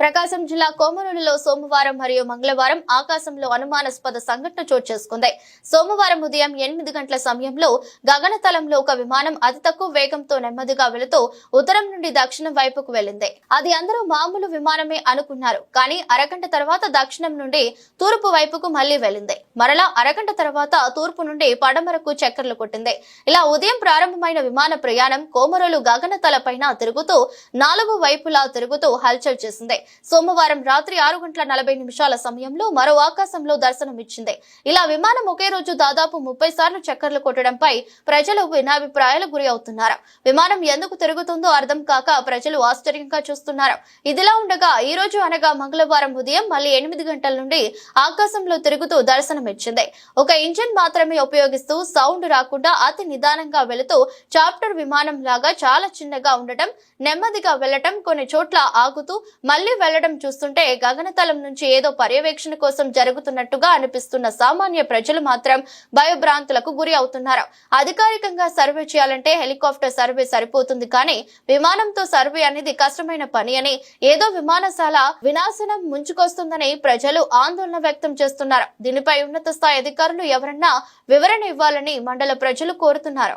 ప్రకాశం జిల్లా కోమరులలో సోమవారం మరియు మంగళవారం ఆకాశంలో అనుమానాస్పద సంఘటన చోటు చేసుకుంది. సోమవారం ఉదయం ఎనిమిది గంటల సమయంలో గగనతలంలో ఒక విమానం అతి తక్కువ వేగంతో నెమ్మదిగా వెళుతూ ఉత్తరం నుండి దక్షిణం వైపుకు వెళ్ళింది అది అందరూ మామూలు విమానమే అనుకున్నారు కానీ అరగంట తర్వాత దక్షిణం నుండి తూర్పు వైపుకు మళ్ళీ వెళ్ళింది మరలా అరగంట తర్వాత తూర్పు నుండి పడమరకు చక్కర్లు కొట్టింది. ఇలా ఉదయం ప్రారంభమైన విమాన ప్రయాణం కోమరులు గగనతల పైన తిరుగుతూ నాలుగు వైపులా తిరుగుతూ హల్చల్ చేసింది. సోమవారం రాత్రి ఆరు గంటల నలభై నిమిషాల సమయంలో మరో ఆకాశంలో దర్శనమిచ్చింది ఇలా విమానం ఒకే రోజు దాదాపు ముప్పై సార్లు చక్కర్లు కొట్టడంపై ప్రజలు భిన్నాభిప్రాయాలు గురి అవుతున్నారు. విమానం ఎందుకు తిరుగుతుందో అర్థం కాక ప్రజలు ఆశ్చర్యంగా చూస్తున్నారు. ఇదిలా ఉండగా ఈ రోజు అనగా మంగళవారం ఉదయం మళ్ళీ ఎనిమిది గంటల నుండి ఆకాశంలో తిరుగుతూ దర్శనమిచ్చింది ఒక ఇంజిన్ మాత్రమే ఉపయోగిస్తూ సౌండ్ రాకుండా అతి నిదానంగా వెళుతూ చాప్టర్ విమానం లాగా చాలా చిన్నగా ఉండటం నెమ్మదిగా వెళ్ళటం కొన్ని చోట్ల ఆగుతూ మళ్ళీ వెళ్ళడం చూస్తుంటే గగనతలం నుంచి ఏదో పర్యవేక్షణ కోసం జరుగుతున్నట్టుగా అనిపిస్తున్న సామాన్య ప్రజలు మాత్రం భయభ్రాంతులకు గురి అవుతున్నారు. అధికారికంగా సర్వే చేయాలంటే హెలికాప్టర్ సర్వే సరిపోతుంది కానీ విమానంతో సర్వే అనేది కష్టమైన పని అని ఏదో విమానశాల వినాశనం ముంచుకొస్తుందని ప్రజలు ఆందోళన వ్యక్తం చేస్తున్నారు. దీనిపై ఉన్నత స్థాయి అధికారులు ఎవరన్నా వివరణ ఇవ్వాలని మండల ప్రజలు కోరుతున్నారు.